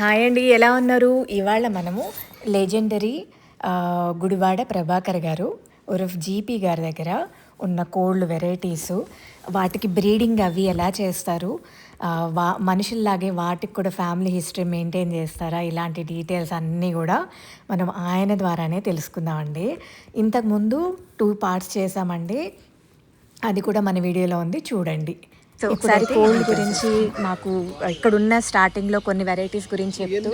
Hi అండి ఎలా ఉన్నారు? ఇవాళ మనము లెజెండరీ గుడివాడ ప్రభాకర్ గారు ఉరఫ్ జీపీ గారి దగ్గర ఉన్న కోల్డ్ వెరైటీస్ వాటికి బ్రీడింగ్ అవి ఎలా చేస్తారు? వా మనుషుల్లాగే వాటికి కూడా ఫ్యామిలీ హిస్టరీ మెయింటైన్ చేస్తారా? ఇలాంటి డీటెయిల్స్ అన్నీ కూడా మనం ఆయన ద్వారానే తెలుసుకుందామండి. ఇంతకుముందు టూ పార్ట్స్ చేసామండి అది కూడా మన వీడియోలో ఉంది చూడండి. సో ఒకసారి కోల్డ్ గురించి నాకు ఇక్కడున్న స్టార్టింగ్లో కొన్ని వెరైటీస్ గురించి చెప్తూ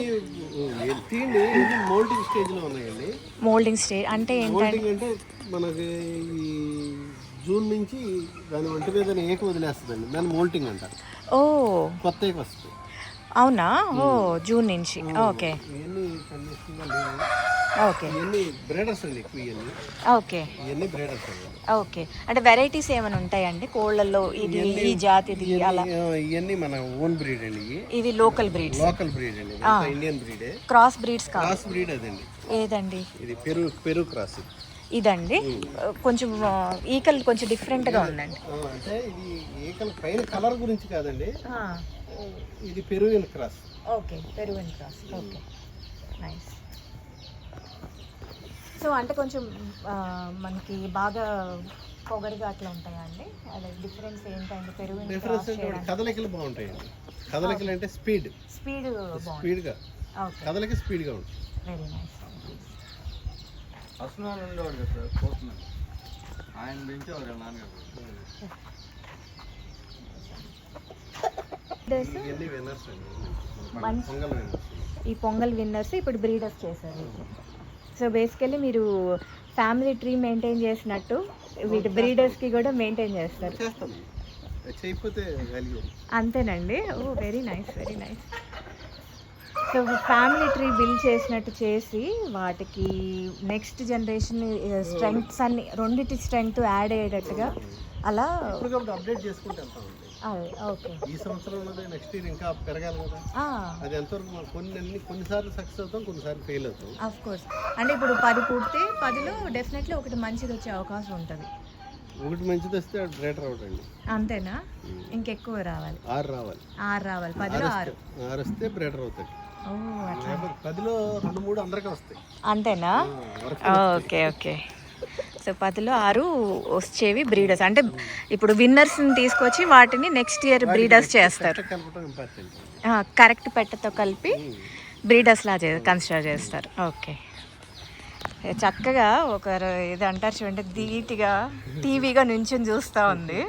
మోల్డింగ్ స్టేజ్ అంటే ఏంటంటే మనకి ఈ జూన్ నుంచి దాని ఒంటి మీద ఏక వదిలేస్తుందండి. దాన్ని మోల్టింగ్ అంటారు. ఓ. కొత్త ఏక వస్తుంది అవునా? ఓ జూన్ నుంచి. ఓకే. ఓకే. ఇవన్నీ బ్రేడర్స్ అండి ఎక్కువ ఇవన్నీ. ఓకే. ఇవన్నీ బ్రేడర్స్ అండి. ఓకే. అంటే వెరైటీస్ ఏమైనా ఉంటాయండి? కోళ్ళల్లో ఇది ఈ అలా? ఆ, ఇవన్నీ మన ఓన్ బ్రీడ్ అండి ఇవి. లోకల్ బ్రీడ్స్ లోకల్ బ్రీడ్ అండి ఇండియన్ బ్రీడే క్రాస్ బ్రీడ్స్ క్రాస్ బ్రీడ్ అదండి. ఏదండి? ఇది పెరు పెరు క్రాస్ ఇది. ఇదండి కొంచెం ఈకలు కొంచెం డిఫరెంట్గా ఉందండి. ఆ, అంటే ఇది ఏకల పైన కలర్ గురించి కాదండి. ఇది పెరువియన్ క్రాస్ ఓకే. పెరుగన్ క్రాస్ ఓకే. నైస్ సో అంటే కొంచెం మనకి బాగా పొగరుగా అట్లా ఉంటాయా అండి? అదే డిఫరెన్స్ ఏంటండి? డిఫరెన్స్ వాడి కదలికలు బాగుంటాయండి. కదలికలు అంటే స్పీడ్ స్పీడ్ స్పీడ్గా ఓకే కదలిక స్పీడ్గా ఉంటుంది. వెరీ నైస్ అసలు ఉండేవాడు కదా సార్ పోతున్నాడు ఆయన పెంచేవారు నాన్నగారు. ఈ పొంగల్ విన్నర్స్ ఇప్పుడు బ్రీడర్స్ చేశారు. సో బేసికలీ మీరు ఫ్యామిలీ ట్రీ మెయింటైన్ చేసినట్టు వీటి బ్రీడర్స్కి కూడా మెయింటైన్ చేస్తారు. అంతేనండి. ఓ very nice very nice so family tree build చేసినట్టు చేసి వాటికి నెక్స్ట్ జనరేషన్ స్ట్రెంగ్త్స్ అన్ని రెండింటి స్ట్రెంగ్త్ యాడ్ అయ్యేటట్టుగా అలా అప్డేట్ చేసుకుంటూ ఈ సంవత్సరం ఉన్నది నెక్స్ట్ ఇయర్ ఇంకా పెరగాలి కదా. అది ఎంతవరకు మనం కొన్ని కొన్నిసార్లు సక్సెస్ అవుతాం కొన్నిసార్లు ఫెయిల్ అవుతాం. ఆఫ్ కోర్స్ అంటే ఇప్పుడు పది పూర్తి పదిలో డెఫినెట్లీ ఒకటి మంచిది వచ్చే అవకాశం ఉంటుంది. ఒకటి మంచిది వస్తే గ్రేటర్ అవుట్ అండి అంతేనా? ఇంకెక్కువ రావాలి. ఆరు రావాలి. ఆరు రావాలి. పదిలో ఆరు ఆరు. వస్తే అట్లా. లేకపోతే పదిలో రెండు మూడు అందరికీ వస్తాయి. అంతేనా? Okay okay. సో పదిలో ఆరు వచ్చేవి బ్రీడర్స్ అంటే ఇప్పుడు విన్నర్స్ని తీసుకొచ్చి వాటిని నెక్స్ట్ ఇయర్ బ్రీడర్స్ చేస్తారు. కరెక్ట్ పెట్టతో కలిపి బ్రీడర్స్ లా చే కన్సిడర్ చేస్తారు. ఓకే. చక్కగా ఒక ర- ఇది అంటారు చూడండి ధీటిగా టీవీగా నుంచుని చూస్తూ ఉంది.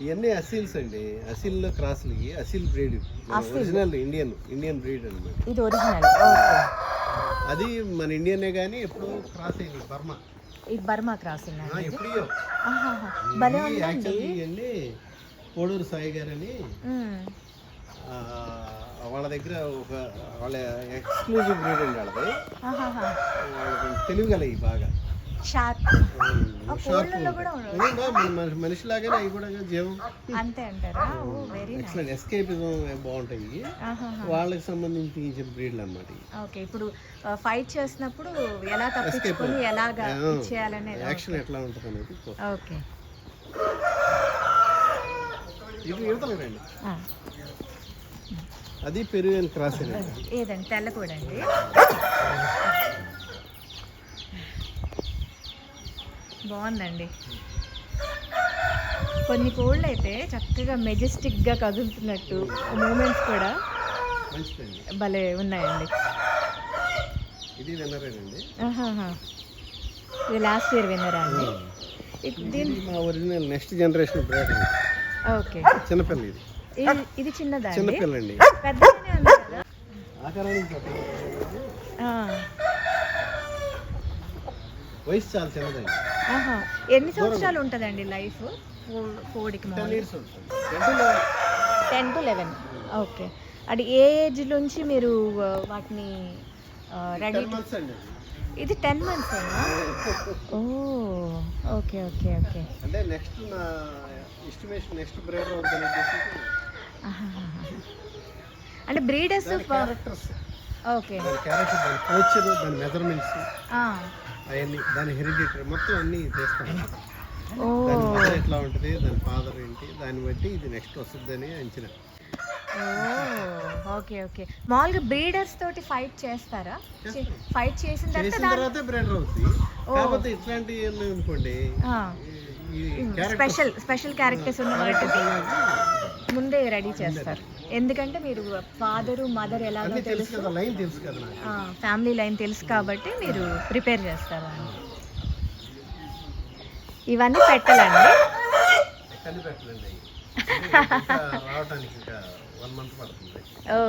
ఇవన్నీ అసీల్స్ అండి. అసీల్లో క్రాస్లు Aseel breed. Original Indian Indian breed అనమాట ఇది ఒరిజినల్. ఓకే. అది మన ఇండియనే కానీ ఎప్పుడు క్రాస్ అయింది బర్మా. ఇది బర్మా క్రాసింగ్. భలే ఉందండి. కోడూరు సాయి గారని. వాళ్ళ దగ్గర ఒక వాళ్ళ ఎక్స్క్లూజివ్ బ్రీడ్ అండి వాళ్ళది. ఆహాహా. వాళ్ళకి తెలివిగల ఇవి బాగా. షార్ప్. మనిషిలాగానే అవి కూడా జీవం. అంతే అంటారా? వెరీ ఎక్సలెంట్ ఎస్కేపిజం బాగుంటాయి. వాళ్ళకి సంబంధించిన బ్రీడ్లు అనమాట ఇవి. ఓకే ఇప్పుడు ఫైట్ చేసినప్పుడు ఎలా తప్పించుకొని ఎలాగా ఇచ్చేయాలనేది యాక్షన్ ఎట్లా ఉంటుంది అనేది. ఓకే. ఇది ఆ. అది పెరువియన్ క్రాస్ ఏదండి? తెల్ల కూడా అండి బాగుందండి. కొన్ని కోళ్ళు అయితే చక్కగా మెజెస్టిక్గా కదులుతున్నట్టు మూమెంట్స్ కూడా భలే ఉన్నాయండి. ఇది. ఇది లాస్ట్ ఇయర్ విన్నరా అండి? మా ఒరిజినల్ నెక్స్ట్ జనరేషన్ ఓకే. చిన్నపిల్ల ఇది. ఇది చిన్నదా చిన్నపిల్ల అండి. పెద్దగానే ఉంది కదా ఆకారానికి చెప్పండి. ఆ. వయసు చాలా చిన్నదండి. ఆహా. ఎన్ని సంవత్సరాలు ఉంటుందండి లైఫ్? కోడికి టెన్ ఇయర్స్ ఉంటుంది. Ten to eleven okay. అది ఏ ఏజ్ నుంచి మీరు ఆ, వాటిని రెడీ టెన్ మంత్స్ అండి ఇది ten months oh okay okay okay. అంటే నెక్స్ట్ నా ఎస్టిమేషన్ నెక్స్ట్ బ్రీడర్ అవుతుంది అంటే బ్రీడర్స్ క్యారెక్టర్స్ ఓకే. దాని క్యారెక్టర్ దాని పోచర్ దాని మెజర్మెంట్స్ అవన్నీ దాని హెరిడిటరీ మొత్తం అన్నీ చేస్తాను ఓ. దాని మదర్ ఎట్లా ఉంటుంది దాని ఫాదర్ ఏంటి దాన్ని బట్టి ఇది నెక్స్ట్ వస్తుందని అంచనా. Okay okay. మామూలుగా బ్రీడర్స్ తోటి ఫైట్ చేస్తారా? ఫైట్ చేసిన తర్వాత బ్రెడర్ అవుతుంది కాకపోతే ఉన్నాయి అనుకోండి. స్పెషల్ స్పెషల్ క్యారెక్టర్స్ ఉన్న ముందే రెడీ చేస్తారు. ఎందుకంటే మీరు ఫాదరు మదర్ అన్ని తెలుసు ఫ్యామిలీ లైన్ తెలుసు కాబట్టి మీరు ప్రిపేర్ చేస్తారు ఇవన్నీ పెట్టాలండి.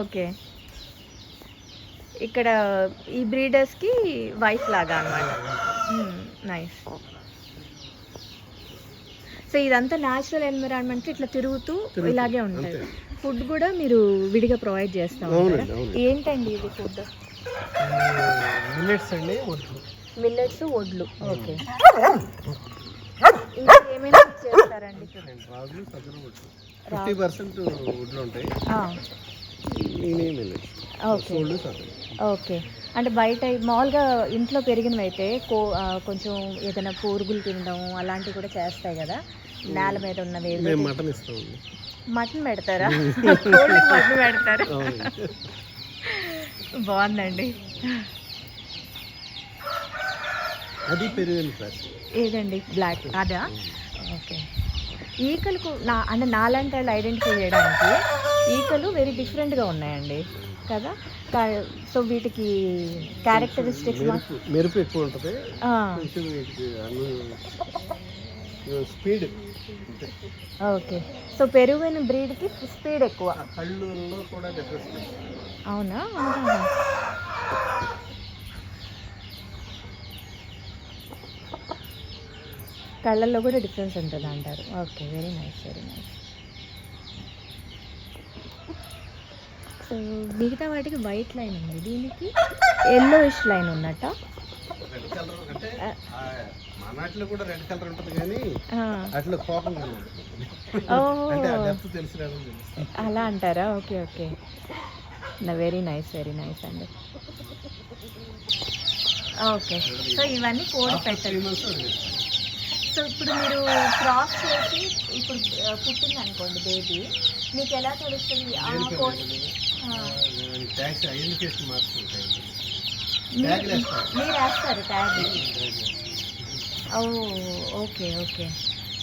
ఓకే. ఇక్కడ ఈ బ్రీడర్స్కి వైఫ్ లాగా అనమాట నైస్. సో ఇదంతా న్యాచురల్ ఎన్విరాన్మెంట్ ఇట్లా తిరుగుతూ ఇలాగే ఉంటుంది. ఫుడ్ కూడా మీరు విడిగా ప్రొవైడ్ చేస్తా. ఏంటండి ఇది ఫుడ్ మినిట్స్ అండి వడ్లు. మిల్లెట్స్ వడ్లు. ఓకే ఇంకా ఏమైనా చేస్తారండి? రాజు సజ్జన వడ్లు. ఫిఫ్టీ పర్సెంట్ వడ్లు ఉంటాయి. Millets okay. ఓకే. అంటే బయట మామూలుగా ఇంట్లో పెరిగినవి అయితే కో కొంచెం ఏదైనా పురుగులు తినడం అలాంటివి కూడా చేస్తాయి కదా. నేల మీద ఉన్నవి మటన్ మటన్ పెడతారా? కోళ్ళకి మటన్ పెడతారు? బాగుందండి. అది ఏదండి? బ్లాక్. అదా? ఓకే. ఈకలకు నా అంటే నాలాంటి వాళ్ళు ఐడెంటిఫై చేయడానికి ఈకలు వెరీ డిఫరెంట్గా ఉన్నాయండి. కదా? సో వీటికి క్యారెక్టరిస్టిక్స్ మెరుపు ఎక్కువ ఉంటుంది. Speed okay. సో పెరుగైన బ్రీడ్కి స్పీడ్ ఎక్కువ. అవునా? కళ్ళల్లో కూడా డిఫరెన్స్ ఉంటుంది అంటారు. Okay very nice very nice so మిగతా వాటికి వైట్ లైన్ ఉంది. దీనికి ఎల్లోయిష్ లైన్ ఉన్నట్ట. రెడ్ కలర్ అంటే ఆ, మా నాటిలో కూడా రెడ్ కలర్ ఉంటుంది కానీ ఆ, అట్లా కోపం కనబడుతుంది ఓ. అంటే ఆ డెప్త్ తెలిసి రాదని తెలుస్తుంది అలా అంటారా? ఓకే ఓకే నా వెరీ నైస్ వెరీ నైస్ అండి. ఓకే సో ఇవన్నీ కోడి వదిలేస్తాం సో ఇప్పుడు మీరు క్రాస్ చేసి ఇప్పుడు పుట్టింది అనుకోండి బేబీ మీకు ఎలా తెలుస్తుంది మీరు వేస్తారు. ట్యాగ్ ఓ ఓకే ఓకే.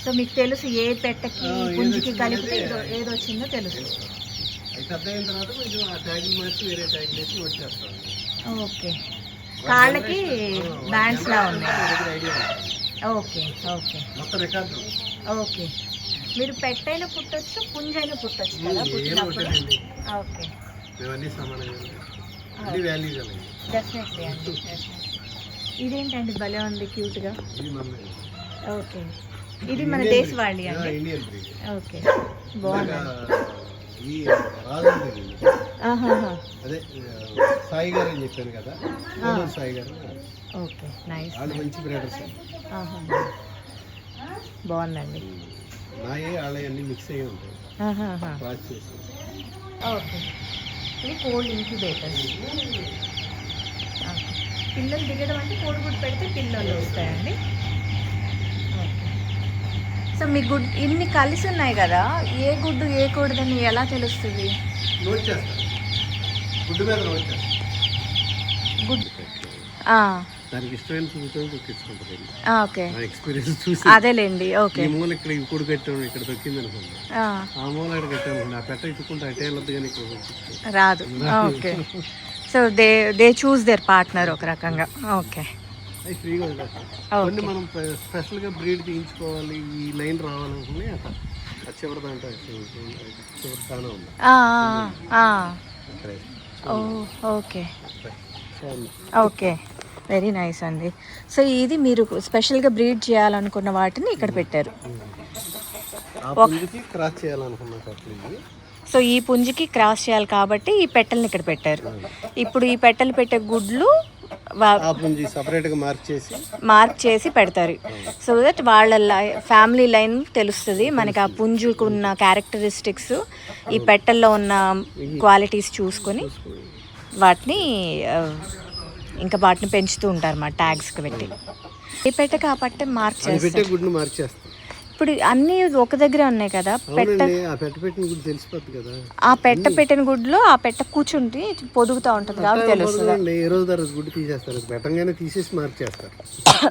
సో మీకు తెలుసు ఏ పెట్టకి పుంజికి కలిపితే ఏదో వచ్చిందో తెలుసు. ఓకే. కాళ్ళకి బ్యాండ్స్ లా ఉన్నాయి. Okay okay. మొత్తం రికార్డు. ఓకే. మీరు పెట్టైన పుట్టొచ్చు పుంజైన పుట్టొచ్చు కదా పుట్టినప్పుడు. ఓకే. సమానంగా వాల్యూ డెఫినెట్లీ అండి. ఇదేంటండి భలే ఉంది క్యూట్గా? ఓకే. ఇది మన దేశవాళి అండి. Indian breed okay. బాగుంది అదే సాయి గారు అని చెప్పాను కదా. సాయి గారు. Okay nice. వాళ్ళు మంచి బ్రీడర్స్ బాగుందండి. నాయే మిక్స్ అయ్యి ఉంటాయి. ఓకే. ఇది కోల్డ్ ఇంక్యుబేటర్స్ పిల్లలు దిగడం అంటే కోడిగుడ్డు పెడితే పిల్లలు వస్తాయండి. సో మీ గుడ్ ఇన్ని కలిసి ఉన్నాయి కదా? ఏ గుడ్డు ఏ కూడదని ఎలా తెలుస్తుంది? గుడ్. దానికి ఇష్టమైన చూసుకొని తొక్కించుకుంటుంది ఓకే. నా ఎక్స్పీరియన్స్ చూసి. అదేలేండి ఓకే. ఈ మూల ఇక్కడ ఇప్పుడు కట్టాను ఇక్కడ తొక్కింది అనుకోండి ఆ మూల ఇక్కడ కట్టాను అనుకోండి ఆ పెట్ట ఇట్టుకుంటే అటే వెళ్ళదు కానీ ఇక్కడ తొక్కించుకుంటాను. రాదు. Okay. So they they choose their partner ఒక రకంగా. ఓకే. ఫ్రీగా మనం స్పె- స్పెషల్గా బ్రీడ్ తీయించుకోవాలి ఈ లైన్ రావాలనుకుని అట్లా ఆ చివరి దాంట్లో చివరి స్థానం ఉంది. అక్కడే. ఓ ఓకే. ఓకే. వెరీ నైస్ అండి. సో ఇది మీరు స్పెషల్గా బ్రీడ్ చేయాలనుకున్న వాటిని ఇక్కడ పెట్టారు. సో ఈ పుంజికి క్రాస్ చేయాలి కాబట్టి ఈ పెట్టెల్ని ఇక్కడ పెట్టారు. ఇప్పుడు ఈ పెట్టెలు పెట్టే గుడ్లు మార్క్ చేసి పెడతారు. సో దట్ వాళ్ళ ఫ్యామిలీ లైన్ తెలుస్తుంది. మనకి ఆ పుంజుకు ఉన్న క్యారెక్టరిస్టిక్స్ ఈ పెట్టెల్లో ఉన్న క్వాలిటీస్ చూసుకొని వాటిని ఇంకా వాటిని పెంచుతూ ఉంటారు మా ట్యాగ్స్కి పెట్టి. ఈ పెట్టెకి ఆ పట్టే మార్క్ చేస్తారు. ఇప్పుడు అన్నీ ఒక దగ్గరే ఉన్నాయి కదా పెట్ట ఆ పెట్ట పెట్టిన గుడ్లో ఆ పెట్ట కూర్చుంటే పొదుగుతూ ఉంటుంది కాబట్టి తెలుస్తుంది. ఏ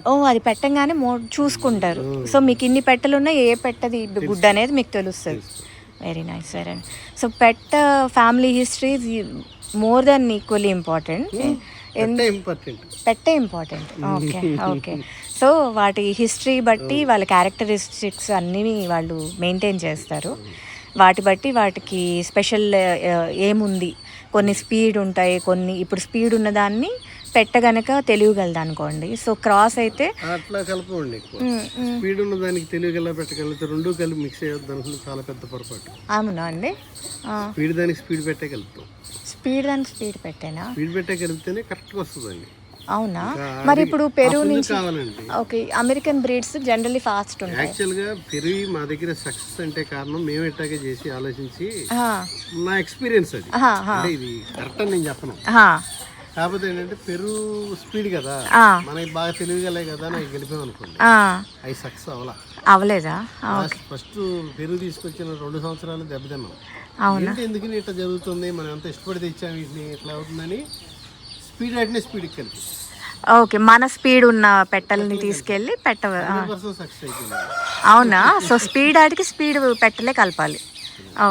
ఓ అది పెట్టంగానే చూసుకుంటారు. సో మీకు ఇన్ని పెట్టెలు ఉన్నాయి ఏ పెట్టది గుడ్ అనేది మీకు తెలుస్తుంది. వెరీ నైస్ వెరీ సో పెట్ట family history more than equally important పెట్టే ఇంపార్టెంట్. Okay okay. సో వాటి హిస్టరీ బట్టి వాళ్ళ క్యారెక్టరిస్టిక్స్ అన్నీ వాళ్ళు మెయింటైన్ చేస్తారు. వాటి బట్టి వాటికి స్పెషల్ ఏముంది? కొన్ని స్పీడ్ ఉంటాయి కొన్ని ఇప్పుడు స్పీడ్ ఉన్నదాన్ని పెట్టగనక తెలియగలదు అనుకోండి సో క్రాస్ అయితే అట్లా కలపండి స్పీడ్ ఉన్న దానికి తెలివిగల్లా పెట్టగలిగితే రెండు కలిపి మిక్స్ అయ్యొద్దు అనుకుంటే చాలా పెద్ద పొరపాటు. అవునా అండి? స్పీడ్ దానికి స్పీడ్ పెట్టే కలుపుతాం. స్పీడ్ దానికి స్పీడ్ పెట్టేనా? స్పీడ్ పెట్టే కలిపితేనే కరెక్ట్గా వస్తుందండి. అవునా? మరి ఇప్పుడు పెరుగు నుంచి okay American breeds generally fast ఉంటాయి. యాక్చువల్గా పెరిగి మా దగ్గర సక్సెస్ అంటే కారణం మేము ఎట్టాగే చేసి ఆలోచించి నా ఎక్స్పీరియన్స్ అది. ఇది కరెక్ట్ అని నేను చెప్పను. కాకపోతే ఏంటంటే పెరుగు స్పీడ్ కదా. మనకి బాగా తెలియగలే కదా నాకు గెలిపాం అనుకోండి. అవి సక్సెస్ అవ్వాల. అవలేదా ఫస్ట్ పెరుగు తీసుకొచ్చిన రెండు సంవత్సరాలు దెబ్బతిన్నాం. ఏంటి ఎందుకు ఇట్లా జరుగుతుంది? మనం ఎంత ఇష్టపడి తెచ్చాం వీటిని? ఇట్లా అవుతుందని స్పీడ్ అట్నే స్పీడ్కి కలిపి ఓకే మన స్పీడ్ ఉన్న పెట్టెల్ని తీసుకెళ్ళి పెట్ట అవునా? సో స్పీడ్ ఆడికి స్పీడ్ పెట్టలే కలపాలి.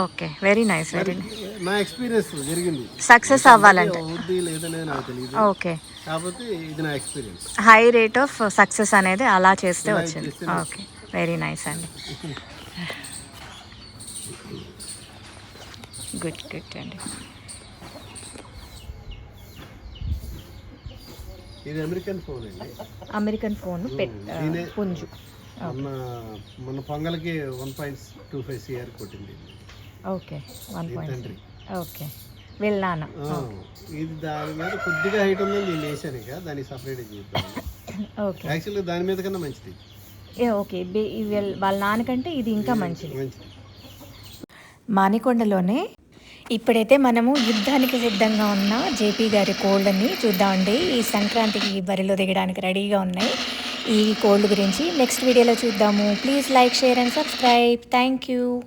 Okay very nice very nice. నా ఎక్స్పీరియన్స్ జరిగింది. సక్సెస్ అవ్వాలంటే. ఓకే. కాకపోతే ఇది నా experience. High rate of success అనేది అలా చేస్తే వచ్చింది. ఓకే వెరీ నైస్ అండి. గుడ్ గుడ్ అండి. ఇది అమెరికన్ ఫోన్ అండి. అమెరికన్ ఫోన్ పుంజు. మొన్న మన పొంగల్కి one point two five CR కొట్టింది. Okay one point okay. వెళ్ళాన? ఇది దాని మీద కొద్దిగా హైట్ ఉందని నేను వేసాను ఇక దానికి సపరేట్ చేద్దాం. ఓకే. యాక్చువల్గా దాని మీద కన్నా మంచిది. ఏ ఓకే వాళ్ళ నాన్నకంటే ఇది ఇంకా మంచిది. మంచిది. మానికొండలోనే ఇప్పుడైతే మనము యుద్ధానికి సిద్ధంగా ఉన్న జేపీ గారి కోళ్ళని చూద్దామండి. ఈ సంక్రాంతికి బరిలో దిగడానికి రెడీగా ఉన్నాయి. ఈ కోళ్ళు గురించి నెక్స్ట్ వీడియోలో చూద్దాము. Please like share and subscribe. Thank you.